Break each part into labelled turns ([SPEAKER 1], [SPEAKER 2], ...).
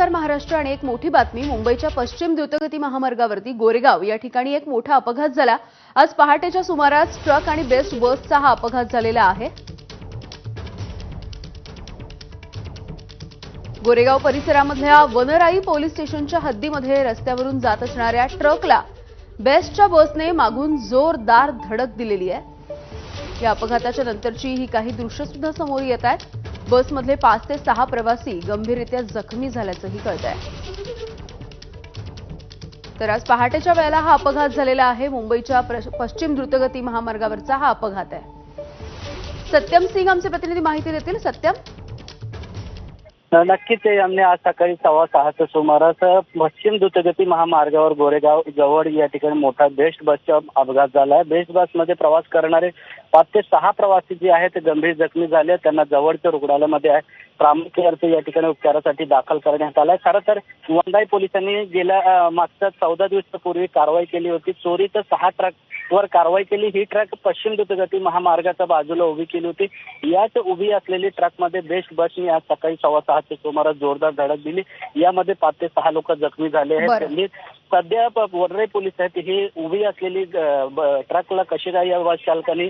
[SPEAKER 1] नमस्कार महाराष्ट्र आणि एक मोठी बातमी मुंबईच्या पश्चिम द्रुतगती महामार्गावरती गोरेगाव या ठिकाणी एक मोठा अपघात झाला. आज पहाटेच्या सुमारास ट्रक आणि बेस्ट बसचा हा अपघात झालेला आहे. गोरेगाव परिसरामधल्या वनराई पोलीस स्टेशनच्या हद्दीमध्ये रस्त्यावरून जात असणाऱ्या ट्रकला बेस्टच्या बसने मागून जोरदार धडक दिलेली आहे. या अपघाताच्या नंतरची ही काही दृश्य सुद्धा समोर येत आहेत. बसमधले पाच ते सहा प्रवासी गंभीररित्या जखमी झाल्याचंही कळत आहे तर आज पहाटेच्या वेळेला हा अपघात झालेला आहे. मुंबईच्या पश्चिम द्रुतगती महामार्गावरचा हा अपघात आहे. सत्यम सिंग आमचे प्रतिनिधी माहिती देतील. सत्यम?
[SPEAKER 2] नक्कीच आम्ही आज सकाळी सव्वा सहाच्या सुमारास पश्चिम द्रुतगती महामार्गावर गोरेगाव जवळ या ठिकाणी मोठा बेस्ट बसचा अपघात झाला आहे. बेस्ट बसमध्ये प्रवास करणारे पाच ते सहा प्रवासी जे आहेत ते गंभीर जखमी झाले त्यांना जवळच्या रुग्णालयामध्ये आहे. प्रामुख्य या ठिकाणी उपचारासाठी दाखल करण्यात आलाय खरं तर वंदाई पोलिसांनी गेल्या मागच्या चौदा दिवसापूर्वी कारवाई केली होती. चोरीचं सहा ट्रक वर कारवाई केली. ही ट्रक पश्चिम द्रुतगती महामार्गाच्या बाजूला उभी केली होती. याच उभी असलेली ट्रकमध्ये बेस्ट बसने आज सकाळी सव्वा सहाच्या सुमारास जोरदार धडक दिली. यामध्ये पाच ते सहा लोक जखमी झाले आहेत. त्यांनी सध्या वरळी पोलीस आहेत. ही उभी असलेली ट्रकला कशी काय या बस चालकांनी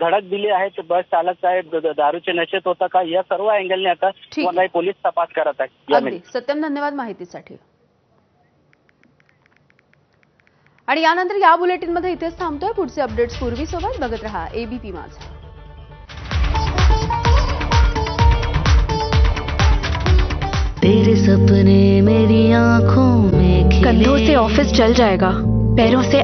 [SPEAKER 2] धडक दिली आहे? बस चालक काय दारूचे नशेत होता का? या सर्व अँगलने आता. वरळी पोलीस तपास करत आहेत.
[SPEAKER 1] सत्यम धन्यवाद माहितीसाठी. आणि यानंतर या बुलेटिनमध्ये इथेच थांबतोय. पुढचे अपडेट्स पूर्वीसोबत बघत रहा. एबीपी माझा.
[SPEAKER 3] तेरे सपने मेरी आँखों में खिले।
[SPEAKER 4] कंधों से ऑफ़िस चल जाएगा पैरों से